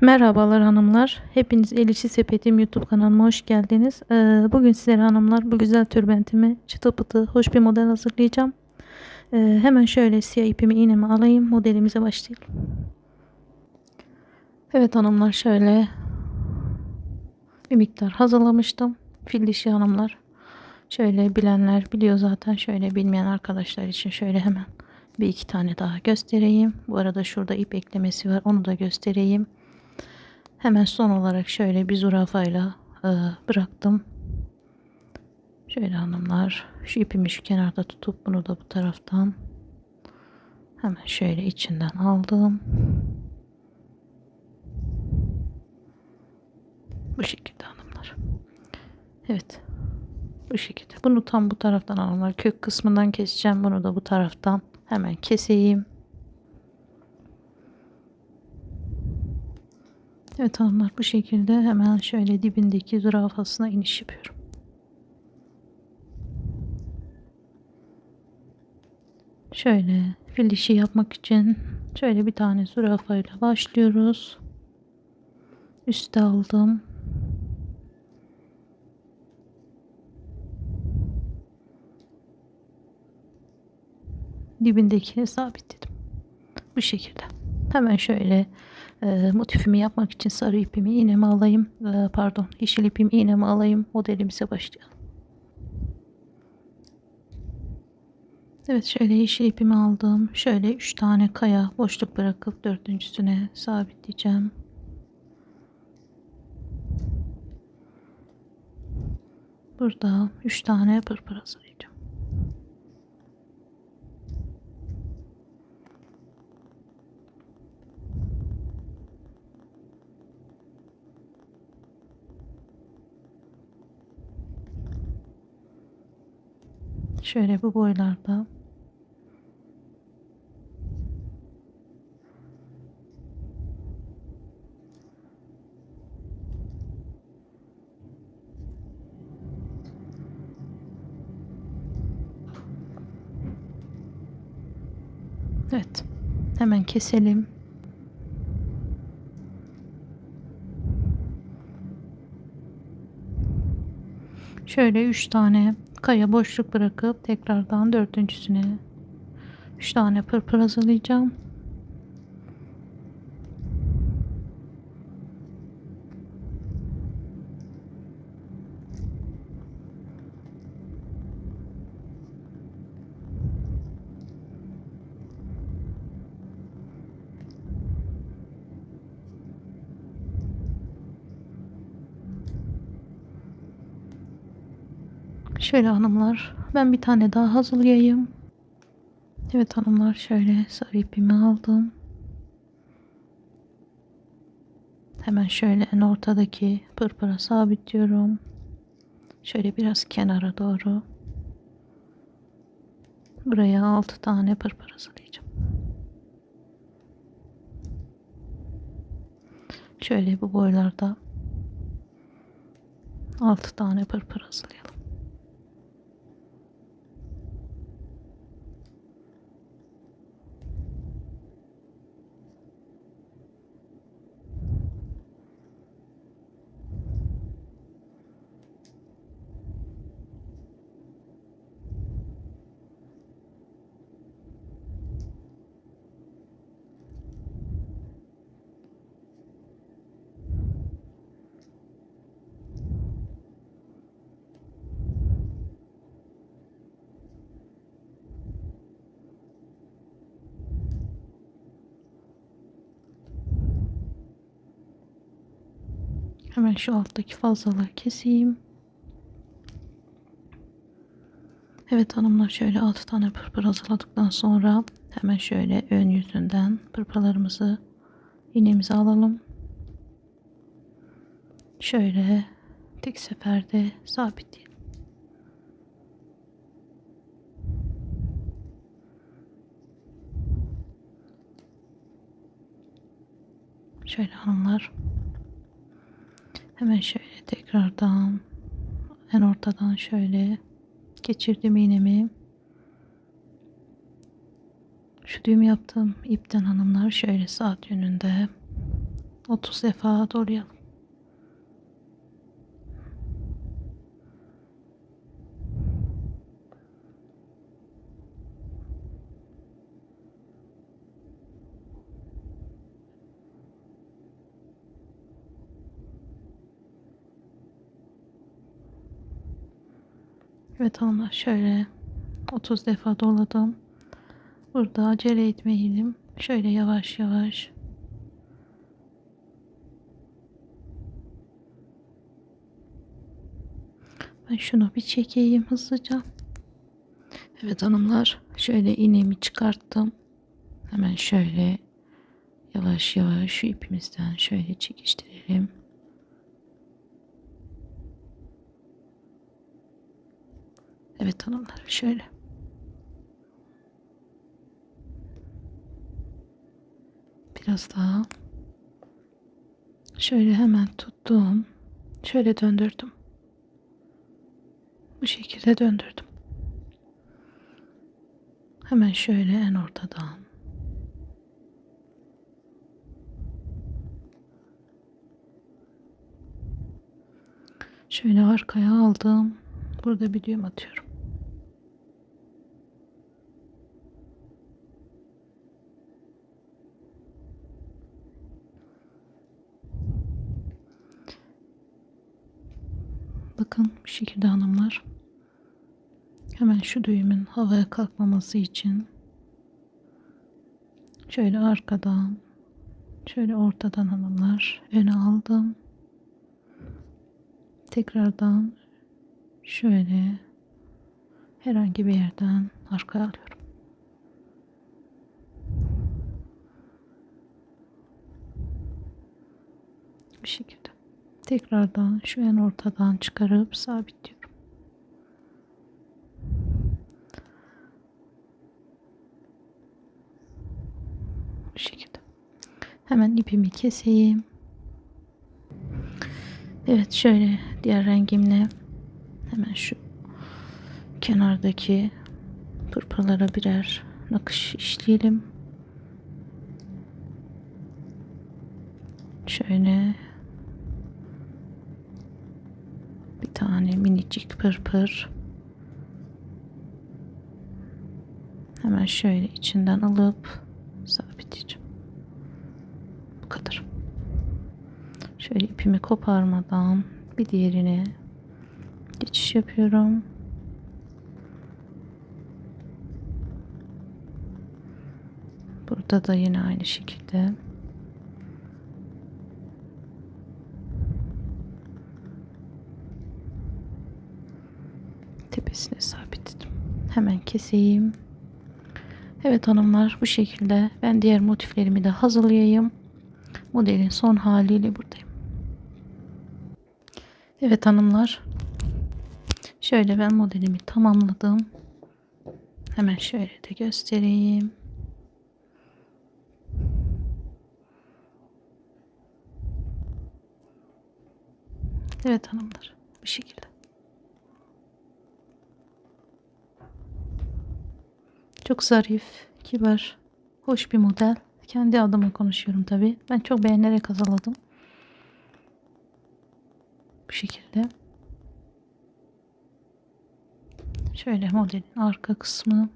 Merhabalar hanımlar. Hepiniz El İşi Sepetim YouTube kanalıma hoş geldiniz. Ee, bugün sizlere hanımlar bu güzel tülbentimi çıtı pıtı hoş bir model hazırlayacağım. Ee, hemen şöyle siyah ipimi iğnemi alayım. Modelimize başlayalım. Evet hanımlar şöyle bir miktar hazırlamıştım. Fil dişi hanımlar. Şöyle bilenler biliyor zaten. Şöyle bilmeyen arkadaşlar için şöyle hemen bir iki tane daha göstereyim. Bu arada şurada ip eklemesi var. Onu da göstereyim. Hemen son olarak şöyle bir zürafayla e, bıraktım. Şöyle hanımlar şu ipimi şu kenarda tutup bunu da bu taraftan hemen şöyle içinden aldım. Bu şekilde hanımlar. Evet. Bu şekilde. Bunu tam bu taraftan hanımlar. Kök kısmından keseceğim. Bunu da bu taraftan hemen keseyim. Evet hanımlar bu şekilde hemen şöyle dibindeki zürafasına iniş yapıyorum. Şöyle fil dişi yapmak için şöyle bir tane zürafayla başlıyoruz. Üste aldım. Dibindekini sabitledim. Bu şekilde. Hemen şöyle e, motifimi yapmak için sarı ipimi iğnemi alayım. E, pardon yeşil ipimi iğnemi alayım. Modelimize başlayalım. Evet şöyle yeşil ipimi aldım. Şöyle 3 tane kaya boşluk bırakıp dördüncüsüne sabitleyeceğim. Burada 3 tane pırpır hazırlayacağım. Şöyle bu boylarda Evet. Hemen keselim. Şöyle 3 tane kaya boşluk bırakıp tekrardan dördüncüsüne 3 tane pırpır hazırlayacağım. Şöyle hanımlar ben bir tane daha hazırlayayım. Evet hanımlar şöyle sarı ipimi aldım. Hemen şöyle en ortadaki pırpıra sabitliyorum. Şöyle biraz kenara doğru. Buraya 6 tane pırpır hazırlayacağım. Şöyle bu boylarda 6 tane pırpır hazırlayalım. Hemen şu alttaki fazlalığı keseyim. Evet hanımlar şöyle 6 tane pırpır hazırladıktan sonra hemen şöyle ön yüzünden pırpırlarımızı iğnemize alalım. Şöyle tek seferde sabitleyelim. Şöyle hanımlar Hemen şöyle tekrardan en ortadan şöyle geçirdim iğnemi. Şu düğüm yaptığım ipten hanımlar şöyle saat yönünde 30 defa dolayalım. Evet hanımlar şöyle 30 defa doladım. Burada acele etmeyelim. Şöyle yavaş yavaş. Ben şunu bir çekeyim hızlıca. Evet hanımlar şöyle iğnemi çıkarttım. Hemen şöyle yavaş yavaş şu ipimizden şöyle çekiştirelim. Evet hanımlar şöyle. Biraz daha. Şöyle hemen tuttum. Şöyle döndürdüm. Bu şekilde döndürdüm. Hemen şöyle en ortadan. Şöyle arkaya aldım. Burada bir düğüm atıyorum. Bakın bu şekilde hanımlar. Hemen şu düğümün havaya kalkmaması için şöyle arkadan şöyle ortadan hanımlar öne aldım. Tekrardan şöyle herhangi bir yerden arkaya alıyorum. Bu şekilde. Tekrardan şu en ortadan çıkarıp sabitliyorum. Bu şekilde. Hemen ipimi keseyim. Evet şöyle diğer rengimle hemen şu kenardaki pırpırlara birer nakış işleyelim. Şöyle bir tane minicik pırpır hemen şöyle içinden alıp sabitleyeceğim. Bu kadar. Şöyle ipimi koparmadan bir diğerine geçiş yapıyorum. Burada da yine aynı şekilde tepesine sabitledim. Hemen keseyim. Evet hanımlar bu şekilde ben diğer motiflerimi de hazırlayayım. Modelin son haliyle buradayım. Evet hanımlar. Şöyle ben modelimi tamamladım. Hemen şöyle de göstereyim. Evet hanımlar. Bu şekilde. Çok zarif, kibar, hoş bir model. Kendi adıma konuşuyorum tabi. Ben çok beğenerek hazırladım. Bu şekilde. Şöyle modelin arka kısmı.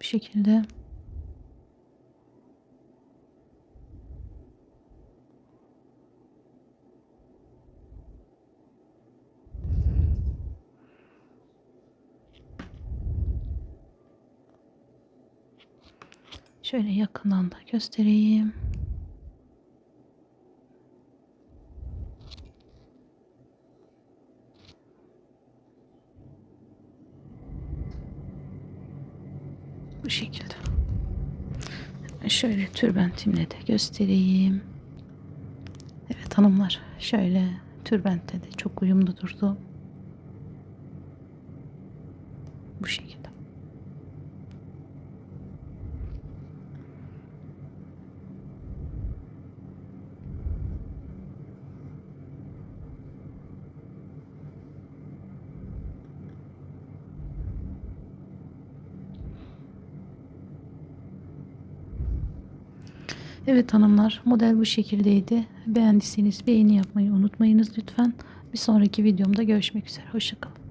Bu şekilde. Şöyle yakından da göstereyim. Bu şekilde. Şöyle türbentimle de göstereyim. Evet hanımlar şöyle türbentte de çok uyumlu durdu. Bu şekilde. Evet hanımlar model bu şekildeydi. Beğendiyseniz beğeni yapmayı unutmayınız lütfen. Bir sonraki videomda görüşmek üzere. Hoşçakalın.